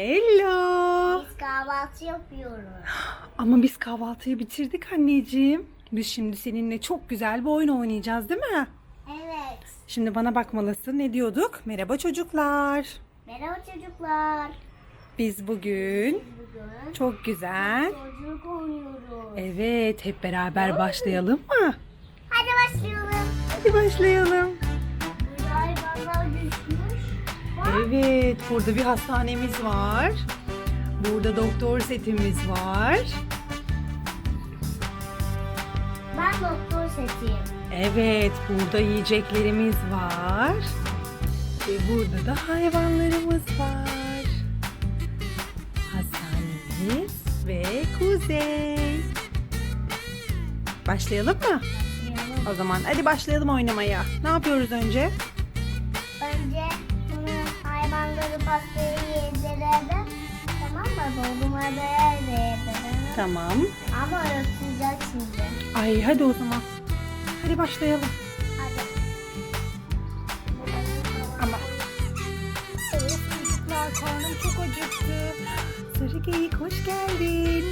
Hello. Biz kahvaltı yapıyoruz. Ama biz kahvaltıyı bitirdik anneciğim. Biz şimdi seninle çok güzel bir oyun oynayacağız değil mi? Evet. Şimdi bana bakmalısın. Ne diyorduk? Merhaba çocuklar. Merhaba çocuklar. Biz bugün Bugün çok güzel. çocuk oynuyoruz. Evet, hep beraber başlayalım mı? Hadi başlayalım. Hadi başlayalım. Burada hayvanlar düşmüş. Evet, burada bir hastanemiz var. Burada doktor setimiz var. Ben doktor seçeyim. Evet, burada yiyeceklerimiz var. Ve burada da hayvanlarımız var. Hastanemiz ve kuzey. Başlayalım mı? Başlayalım. O zaman hadi başlayalım oynamaya. Ne yapıyoruz? Önce hayvanları pastayı yedirelim. Tamam mı? Dondurmada yedirelim. Tamam. Ama ötecek şimdi. Ay hadi o zaman. Hadi başlayalım. Hadi. Ama çocuklar karnım çok acıktı. Sarı geyik hoş geldin.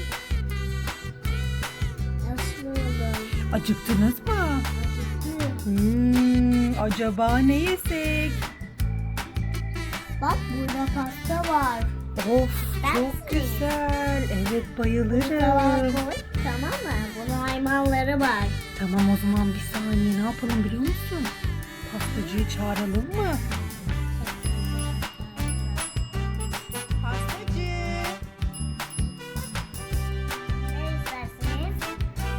Acıktınız mı? Acıktı. Hmm, acaba ne yesek? Bak burada pasta var. Of Ben çok seveyim. güzel. Evet Burada bayılırım. koy. Tamam mı? Bunun hayvanları var. Tamam o zaman bir saniye ne yapalım biliyor musun? Pastacıyı çağıralım mı? Pastacı.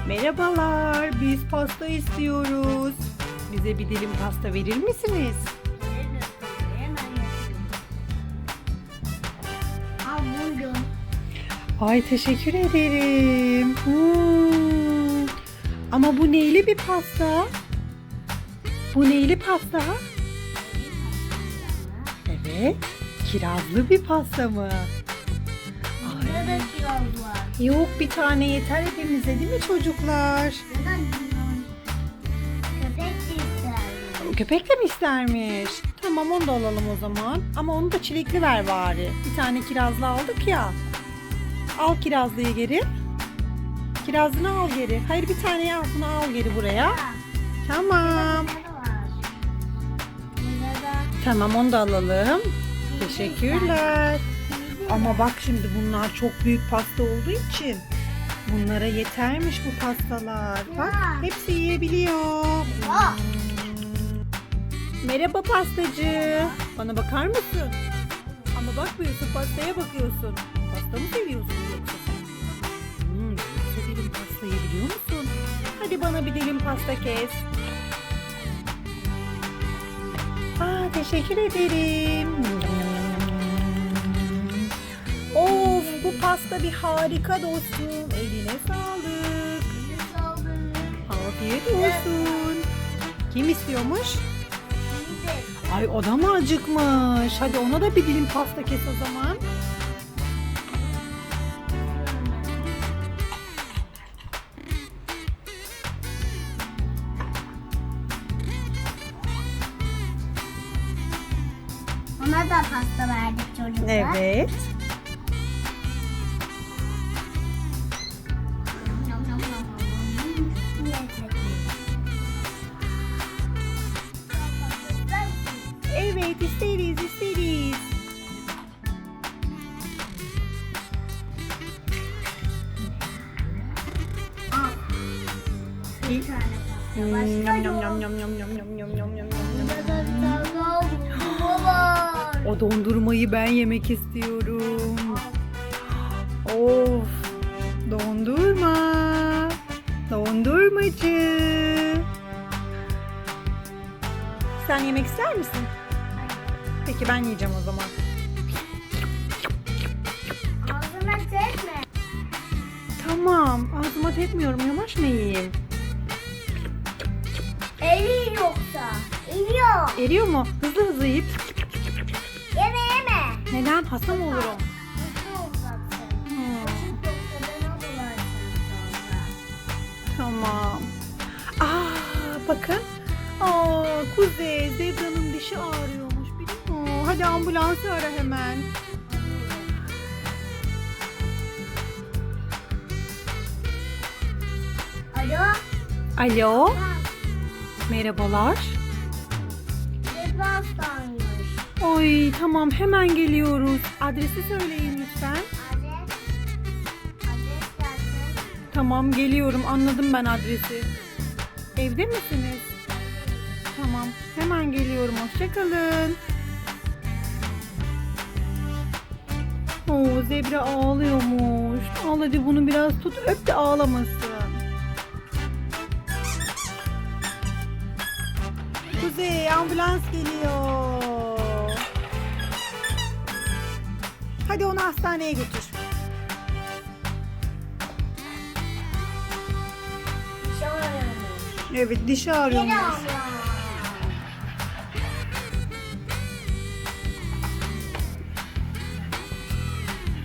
Merhabalar, biz pasta istiyoruz. Bize bir dilim pasta verir misiniz? Ay teşekkür ederim. Hmm. Ama bu neyli bir pasta? Bu neyli pasta? Evet, kirazlı bir pasta mı? Burada da kiraz var. Yok bir tane yeter hepimize değil mi çocuklar? Ya da köpek de. Köpek de mi istermiş? Tamam onu da alalım o zaman. Ama onu da çilekli ver bari. Bir tane kirazlı aldık ya. Al kirazlıyı geri. Kirazını al geri. Hayır bir tane al bunu al geri buraya. Tamam. Tamam onu da alalım. Teşekkürler. Ama bak şimdi bunlar çok büyük pasta olduğu için bunlara yetermiş bu pastalar. Bak hepsi yiyebiliyor. Aa. Merhaba pastacı. Bana bakar mısın? Ama bakmıyorsun pastaya bakıyorsun. Pasta mı seviyorsun yoksa? Hmm, çok severim pastayı biliyor musun? Hadi bana bir dilim pasta kes. Aa, teşekkür ederim. Of bu pasta bir harika dostum. Eline sağlık. Biz aldık. Afiyet olsun. Kim istiyormuş? Ay o da mı acıkmış? Hadi ona da bir dilim pasta kes o zaman. Ona da pasta verdik çocuklar. Evet. Nom nom nom nom nom. Lezzetli. Evet isteriz isteriz. Hmm. Yum, yum, yum, yum, yum, yum, yum, yum, yum, yum, yum, O dondurmayı ben yemek istiyorum. Of. Dondurma. Dondurmacı. Sen yemek ister misin? Peki ben yiyeceğim o zaman. Ağzına çekme. Tamam. Ağzıma tepmiyorum. Yavaş mı yiyeyim? Eli yoksa. Eriyor. Eriyor mu? Hızlı hızlı yiyip. Neden? Hasta mı olurum? Tamam. Aa, bakın. Aa, Kuzey, zebranın dişi ağrıyormuş biliyor musun? Oh, hadi ambulansı ara hemen. Alo. Alo. Merhabalar. Oy tamam hemen geliyoruz. Adresi söyleyin lütfen. Adres. Adres gelsin. Tamam geliyorum anladım ben adresi. Evde misiniz? Tamam hemen geliyorum hoşçakalın. Oo zebra ağlıyormuş. Al hadi bunu biraz tut öp de ağlamasın. Kuzey ambulans geliyor. Hadi onu hastaneye götür. Bir şey arıyormuş. Evet dişi Geri ağrıyormuş. abla.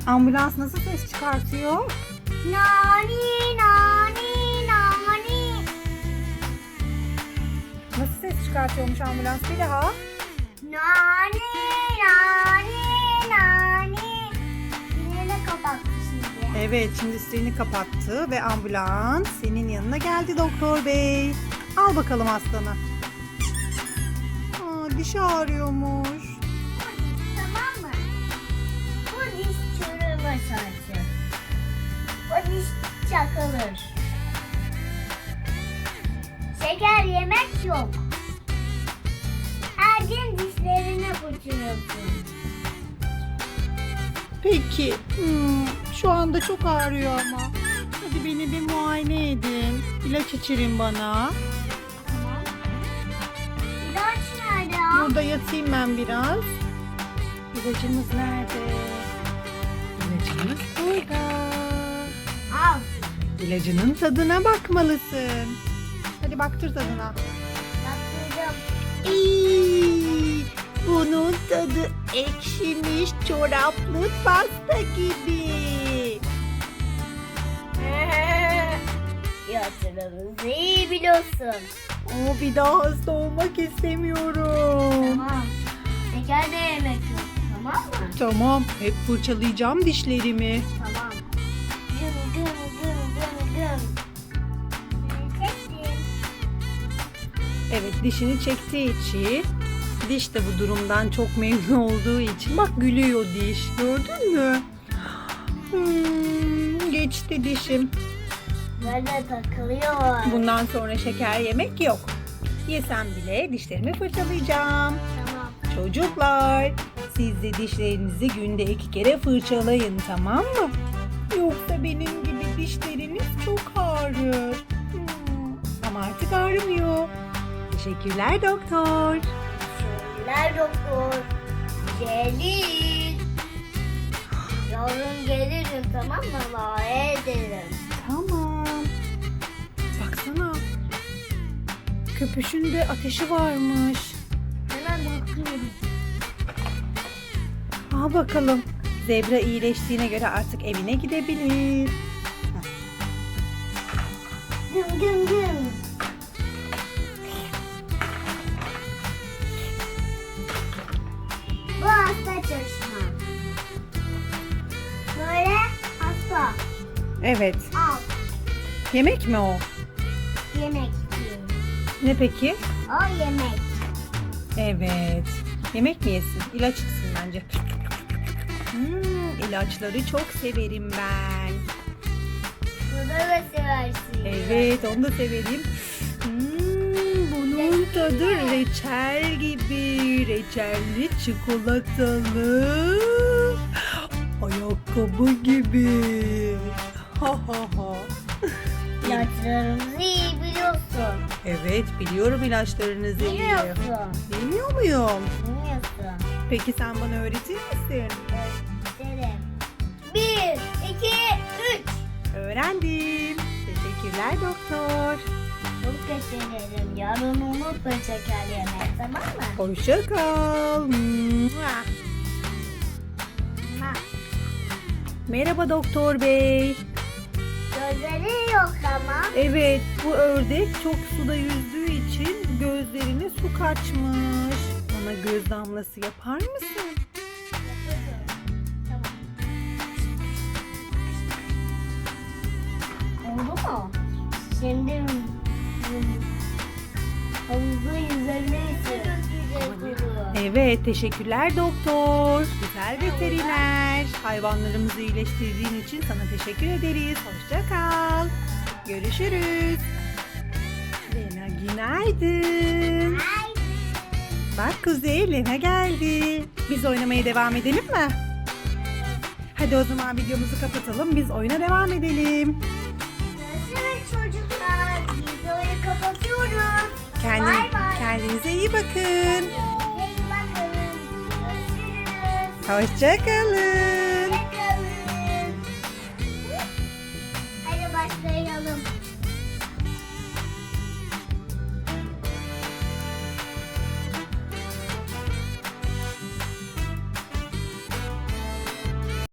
Ambulans nasıl ses çıkartıyor? Nani nani nani. Nasıl ses çıkartıyormuş ambulans bir daha? Nani nani. Evet şimdi seni kapattı ve ambulans senin yanına geldi doktor bey. Al bakalım hastanı. Aa, dişi ağrıyormuş. Çok ağrıyor ama. Hadi beni bir muayene edin. İlaç içirin bana. İlaç nerede ya? Burada yatayım ben biraz. İlacımız nerede? İlacımız burada. Al. İlacının tadına bakmalısın. Hadi baktır tadına. Yaptırdım. İyi, bunun tadı ekşimiş çoraplı pasta gibi. Yatırımızı iyi biliyorsun. O bir daha hasta olmak istemiyorum. Tamam. Şeker de yemek yok. Tamam mı? Tamam, hep fırçalayacağım dişlerimi. Tamam. Güm güm güm güm güm. Evet, dişini çektiği için, diş de bu durumdan çok memnun olduğu için bak gülüyor diş. Gördün mü? Hmm, geçti dişim. Böyle takılıyor. Bundan sonra şeker yemek yok. Yesem bile dişlerimi fırçalayacağım. Tamam. Çocuklar, siz de dişlerinizi günde iki kere fırçalayın tamam mı? Yoksa benim gibi dişleriniz çok ağrır. Hmm, Ama artık ağrımıyor. Teşekkürler doktor. Şöyler doktor. Celil. Yarın gelirim tamam mı? Muayene ederim. Köpüşünde ateşi varmış. Hemen bakıyorum. Al bakalım. Zebra iyileştiğine göre artık evine gidebilir. Güm güm güm. Bu hasta çalışma. Böyle hasta. Evet. Al. Yemek mi o? Ne peki? O yemek. Evet. Yemek mi yesin? İlaç içsin bence. Hmm, ilaçları çok severim ben. Bunu da seversin. Evet onu da severim. Hmm, bunun tadı reçel gibi. Reçelli çikolatalı. Ayakkabı gibi. Ha ha ha. İlaçlarımızı iyi biliyorsun. Evet biliyorum ilaçlarınızı. Biliyorsun. Bilmiyor muyum? Bilmiyorsun. Peki sen bana öğretir misin? Derim. Bir, iki, üç. Öğrendim. Teşekkürler doktor. Çok teşekkür ederim. Yarın unutma şeker yemek tamam mı? Hoşça kal. Mua. Merhaba doktor bey. Gözleri yok ama. Evet bu ördek çok suda yüzdüğü için gözlerine su kaçmış. Ona göz damlası yapar mısın? Tamam. Oldu mu? Şimdi hmm, yüzebilirsin. Evet, teşekkürler doktor. Güzel veteriner. Hayvanlarımızı iyileştirdiğin için sana teşekkür ederiz. Hoşça kal. Görüşürüz. Lena günaydın. Bak Kuzey Lena geldi. Biz oynamaya devam edelim mi? Hadi o zaman videomuzu kapatalım. Biz oyuna devam edelim. Görüşürüz çocuklar. Videoyu kapatıyoruz. Kendi, Bay bay. kendinize iyi bakın. İyi